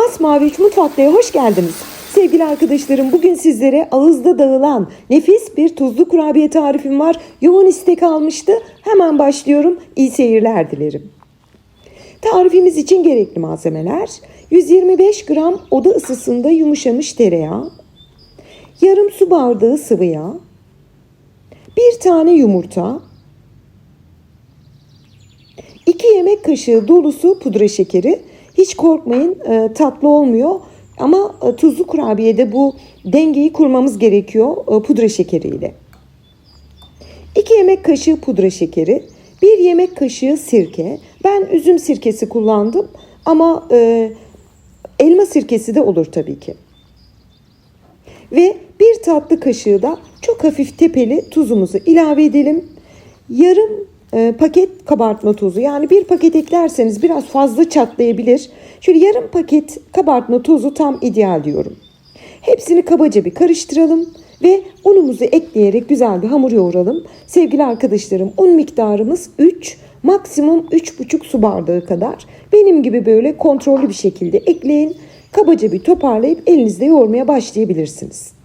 Masmavi 3 Mutfakta'ya hoş geldiniz. Sevgili arkadaşlarım bugün sizlere ağızda dağılan nefis bir tuzlu kurabiye tarifim var. Yoğun istek almıştı. Hemen başlıyorum. İyi seyirler dilerim. Tarifimiz için gerekli malzemeler 125 gram oda ısısında yumuşamış tereyağı, yarım su bardağı sıvı yağ, bir tane yumurta, 2 yemek kaşığı dolusu pudra şekeri. Hiç korkmayın e, tatlı olmuyor ama e, tuzlu kurabiyede bu dengeyi kurmamız gerekiyor e, pudra şekeriyle. 2 yemek kaşığı pudra şekeri, 1 yemek kaşığı sirke. Ben üzüm sirkesi kullandım ama e, elma sirkesi de olur tabii ki. Ve bir tatlı kaşığı da çok hafif tepeli tuzumuzu ilave edelim. Yarım e, paket kabartma tozu yani bir paket eklerseniz biraz fazla çatlayabilir. Şöyle yarım paket kabartma tozu tam ideal diyorum. Hepsini kabaca bir karıştıralım ve unumuzu ekleyerek güzel bir hamur yoğuralım. Sevgili arkadaşlarım un miktarımız 3 maksimum 3,5 su bardağı kadar. Benim gibi böyle kontrollü bir şekilde ekleyin. Kabaca bir toparlayıp elinizde yoğurmaya başlayabilirsiniz.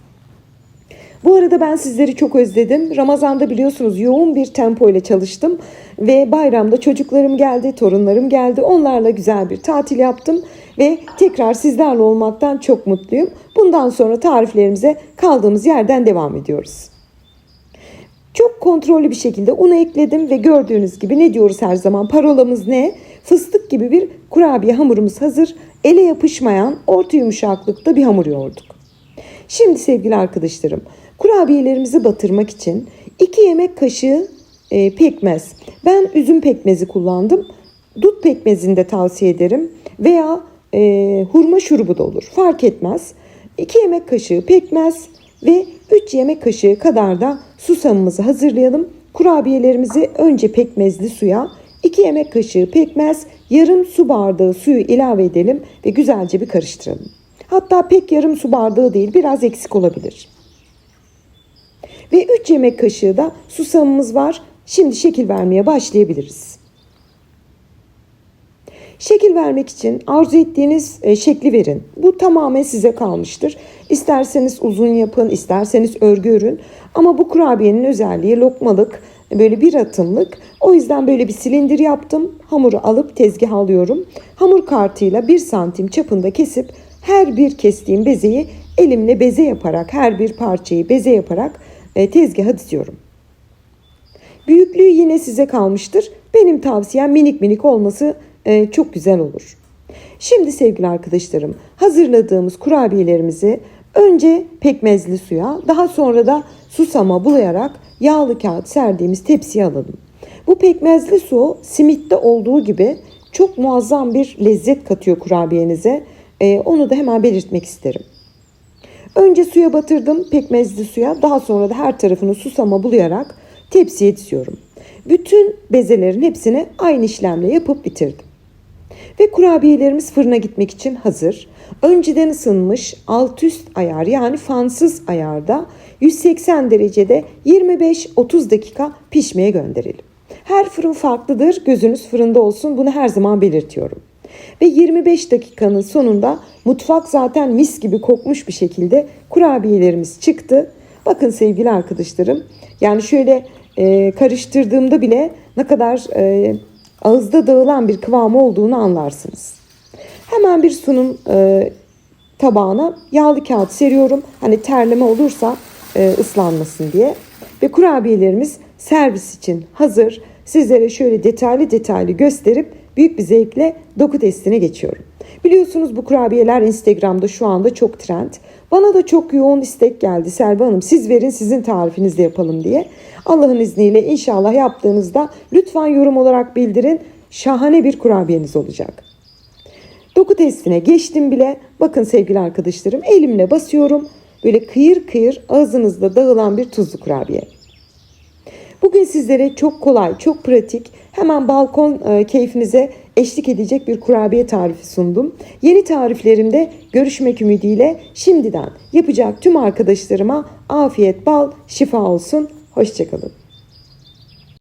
Bu arada ben sizleri çok özledim. Ramazan'da biliyorsunuz yoğun bir tempo ile çalıştım ve bayramda çocuklarım geldi, torunlarım geldi. Onlarla güzel bir tatil yaptım ve tekrar sizlerle olmaktan çok mutluyum. Bundan sonra tariflerimize kaldığımız yerden devam ediyoruz. Çok kontrollü bir şekilde unu ekledim ve gördüğünüz gibi ne diyoruz her zaman parolamız ne? Fıstık gibi bir kurabiye hamurumuz hazır. Ele yapışmayan orta yumuşaklıkta bir hamur yoğurduk. Şimdi sevgili arkadaşlarım kurabiyelerimizi batırmak için 2 yemek kaşığı e, pekmez. Ben üzüm pekmezi kullandım. Dut pekmezini de tavsiye ederim. Veya e, hurma şurubu da olur. Fark etmez. 2 yemek kaşığı pekmez ve 3 yemek kaşığı kadar da susamımızı hazırlayalım. Kurabiyelerimizi önce pekmezli suya 2 yemek kaşığı pekmez, yarım su bardağı suyu ilave edelim ve güzelce bir karıştıralım. Hatta pek yarım su bardağı değil biraz eksik olabilir. Ve 3 yemek kaşığı da susamımız var. Şimdi şekil vermeye başlayabiliriz. Şekil vermek için arzu ettiğiniz e, şekli verin. Bu tamamen size kalmıştır. İsterseniz uzun yapın, isterseniz örgü örün. Ama bu kurabiyenin özelliği lokmalık, böyle bir atımlık. O yüzden böyle bir silindir yaptım. Hamuru alıp tezgaha alıyorum. Hamur kartıyla 1 santim çapında kesip her bir kestiğim bezeyi elimle beze yaparak, her bir parçayı beze yaparak tezgaha diziyorum. Büyüklüğü yine size kalmıştır. Benim tavsiyem minik minik olması e, çok güzel olur. Şimdi sevgili arkadaşlarım hazırladığımız kurabiyelerimizi önce pekmezli suya daha sonra da susama bulayarak yağlı kağıt serdiğimiz tepsiye alalım. Bu pekmezli su simitte olduğu gibi çok muazzam bir lezzet katıyor kurabiyenize. E, onu da hemen belirtmek isterim. Önce suya batırdım pekmezli suya daha sonra da her tarafını susama bulayarak tepsiye diziyorum. Bütün bezelerin hepsini aynı işlemle yapıp bitirdim. Ve kurabiyelerimiz fırına gitmek için hazır. Önceden ısınmış alt üst ayar yani fansız ayarda 180 derecede 25-30 dakika pişmeye gönderelim. Her fırın farklıdır. Gözünüz fırında olsun. Bunu her zaman belirtiyorum. Ve 25 dakikanın sonunda mutfak zaten mis gibi kokmuş bir şekilde kurabiyelerimiz çıktı. Bakın sevgili arkadaşlarım yani şöyle e, karıştırdığımda bile ne kadar e, ağızda dağılan bir kıvamı olduğunu anlarsınız. Hemen bir sunum e, tabağına yağlı kağıt seriyorum. Hani terleme olursa e, ıslanmasın diye. Ve kurabiyelerimiz servis için hazır. Sizlere şöyle detaylı detaylı gösterip büyük bir zevkle doku testine geçiyorum. Biliyorsunuz bu kurabiyeler Instagram'da şu anda çok trend. Bana da çok yoğun istek geldi Selva Hanım. Siz verin sizin tarifinizde yapalım diye. Allah'ın izniyle inşallah yaptığınızda lütfen yorum olarak bildirin. Şahane bir kurabiyeniz olacak. Doku testine geçtim bile. Bakın sevgili arkadaşlarım elimle basıyorum. Böyle kıyır kıyır ağzınızda dağılan bir tuzlu kurabiye. Bugün sizlere çok kolay, çok pratik, hemen balkon e, keyfinize eşlik edecek bir kurabiye tarifi sundum. Yeni tariflerimde görüşmek ümidiyle şimdiden yapacak tüm arkadaşlarıma afiyet, bal, şifa olsun. Hoşçakalın.